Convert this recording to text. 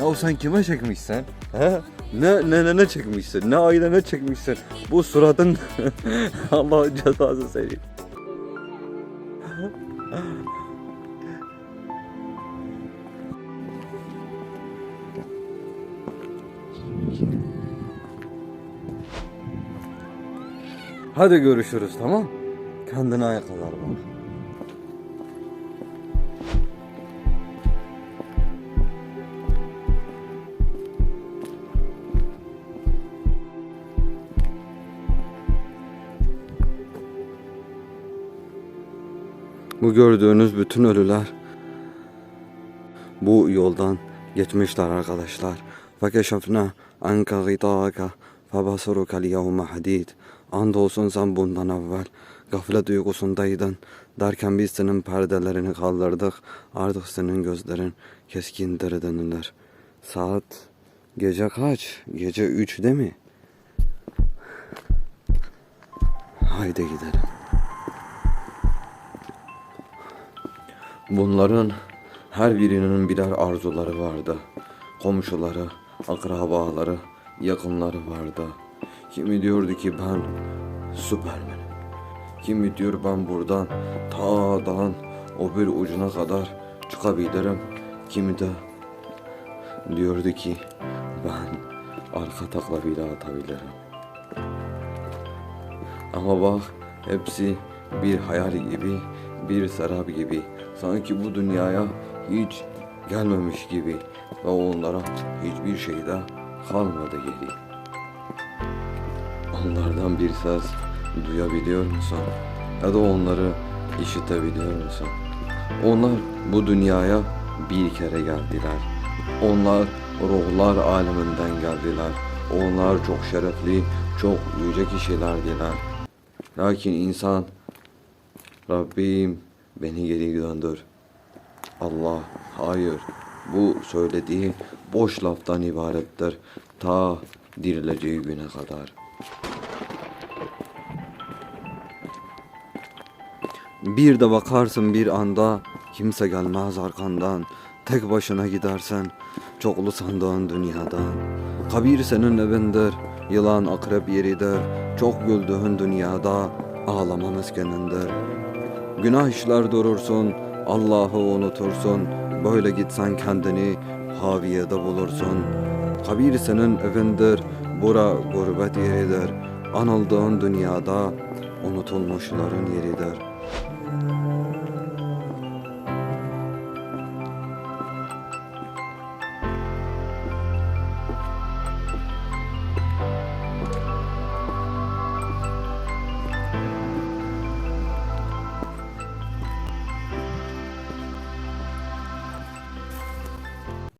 Ya sen kime çekmişsin? He? Ne ne ne, ne çekmişsin? Ne aile ne çekmişsin? Bu suratın Allah cezası seni. Hadi görüşürüz tamam? Kendine ayaklar bak. Bu gördüğünüz bütün ölüler bu yoldan geçmişler arkadaşlar. Fekeşefna anka gitaka febasuruka liyevme hadid. Andolsun sen bundan evvel gaflet uykusundaydın. Derken biz senin perdelerini kaldırdık. Artık senin gözlerin keskindir denilir. Saat gece kaç? Gece 3 değil mi? Haydi gidelim. Bunların her birinin birer arzuları vardı. Komşuları, akrabaları, yakınları vardı. Kimi diyordu ki ben Süpermen'im. Kimi diyor ben buradan ta dağın o bir ucuna kadar çıkabilirim. Kimi de diyordu ki ben arka takla bile atabilirim. Ama bak hepsi bir hayal gibi, bir serap gibi. Sanki bu dünyaya hiç gelmemiş gibi ve onlara hiçbir şey de kalmadı geri. Onlardan bir ses duyabiliyor musun? Ya da onları işitebiliyor musun? Onlar bu dünyaya bir kere geldiler. Onlar ruhlar aleminden geldiler. Onlar çok şerefli, çok yüce kişilerdiler. Lakin insan Rabbim beni geri döndür. Allah hayır bu söylediği boş laftan ibarettir ta dirileceği güne kadar. Bir de bakarsın bir anda kimse gelmez arkandan. Tek başına gidersen çoklu sandığın dünyadan. Kabir senin evindir, yılan akrep yeridir. Çok güldüğün dünyada ağlama meskenindir. Günah işler durursun, Allah'ı unutursun. Böyle gitsen kendini haviyede bulursun. Kabir senin evindir, bura gurbet yeridir. Anıldığın dünyada unutulmuşların yeridir.